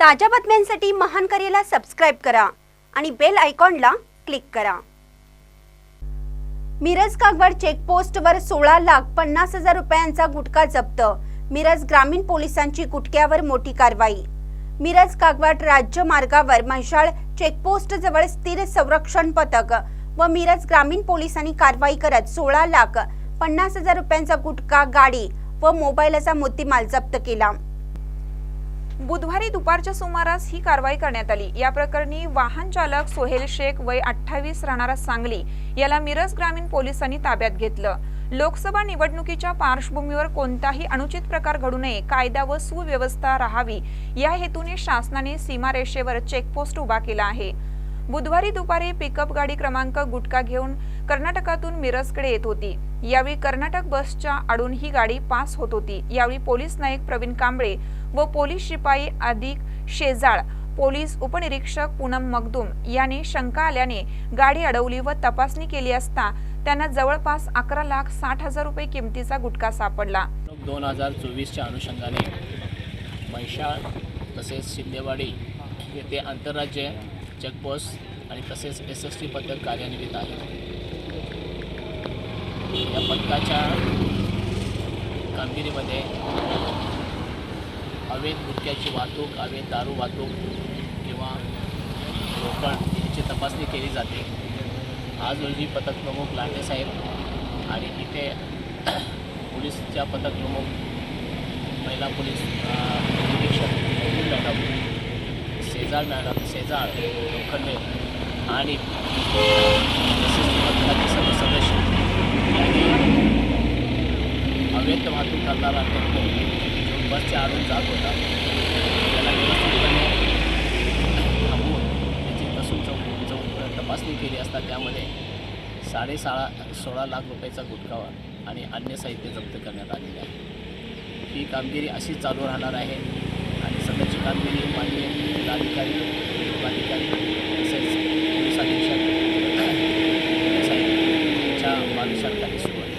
ताज्या बातम्यांसाठी महान करेला सबस्क्राईब करा आणि बेल आयकॉनला क्लिक करा. मिरज कागवाड चेकपोस्टवर सोळा लाख पन्नास हजार रुपयांचा गुटखा जप्त. मिरज ग्रामीण पोलिसांची गुटख्यावर मोठी कारवाई. मिरज कागवाड राज्य मार्गावर म्हैसाळ चेकपोस्ट जवळ स्थिर संरक्षण पथक व मिरज ग्रामीण पोलिसांनी कारवाई करत सोळा लाख पन्नास हजार रुपयांचा गुटखा गाडी व मोबाईलचा मुद्देमाल जप्त केला. बुधवारी दुपारच्या सुमारास ही कारवाई करण्यात आली. या प्रकरणी वाहन चालक सोहेल शेख वय अठ्ठावीस राहणारा सांगली याला मिरज ग्रामीण पोलिसांनी ताब्यात घेतलं. लोकसभा निवडणुकीच्या पार्श्वभूमीवर कोणताही अनुचित प्रकार घडू नये कायदा व सुव्यवस्था राहावी या हेतूने शासनाने सीमारेषेवर चेकपोस्ट उभा केला आहे. बुधवारी दुपारी पिकअप गाडी क्रमांक गुटखा घेऊन कर्नाटकातून मिरजकडे येत होती. यावेळी कर्नाटक बसच्या आडून ही गाडी पास होत होती. यावेळी पोलीस नाईक प्रवीण कांबळे व पोलीस शिपाई अधिक शेजाळ पोलीस उपनिरीक्षक पूनम मगदूम यांनी शंका आल्याने गाडी अडवली व तपासणी केली असता त्यांना जवळपास अकरा लाख साठ हजार रुपये किमतीचा गुटखा सापडला. दोन हजार चोवीसच्या अनुषंगाने महिषाळ तसेच शिंदेवाडी येथे आंतरराज्य चेकपोस्ट आणि तसेच एस एस टी पथक कार्यान्वित आहे. या पथकाच्या कामगिरीमध्ये अवैध गुटख्याची वाहतूक अवैध दारू वाहतूक किंवा रोकड याची तपासणी केली जाते. आज रोजी पथक प्रमुख लांडे साहेब आणि इथे पोलीसच्या पथक प्रमुख महिला पोलीस निरीक्षक मॅडम शेजाळ मॅडम शेजाळ लोखंडे आणि तसेच पथकाचे सर्व सदस्य यांनी अवैध वाहतूक करणारा टेम्पो जो बसच्या आडून जात होता. त्याला व्यवस्थितपणे थांबवून त्याची कसून चौ चौ तपासणी केली असता त्यामध्ये साडेसाळा सोळा लाख रुपयाचा गुटखावा आणि अन्य साहित्य जप्त करण्यात आलेले आहे. ही कामगिरी अशीच चालू राहणार आहे आणि सध्याची कामगिरी माननीय जिल्हाधिकारी उपअधिकारी तसेच पोलीस अधीक्षक साहेब यांच्या मार्गदर्शनाखाली सुरू आहे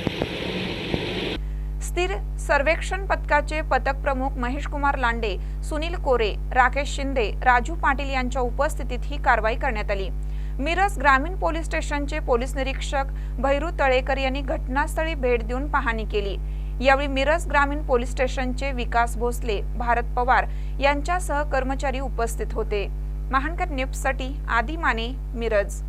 स्थिर सर्वेक्षण पथकाचे पथक प्रमुख महेश कुमार लांडे सुनील कोरे राकेश शिंदे राजू पाटील यांच्या उपस्थितीत ही कारवाई करण्यात आली. मिरज ग्रामीण पोलीस स्टेशनचे पोलीस निरीक्षक भैरू तळेकर यांनी घटनास्थळी भेट देऊन पाहणी केली. यावेळी मिरज ग्रामीण पोलीस स्टेशनचे विकास भोसले भारत पवार यांच्यासह कर्मचारी उपस्थित होते. महानकर न्यूजसाठी आदी माने मिरज.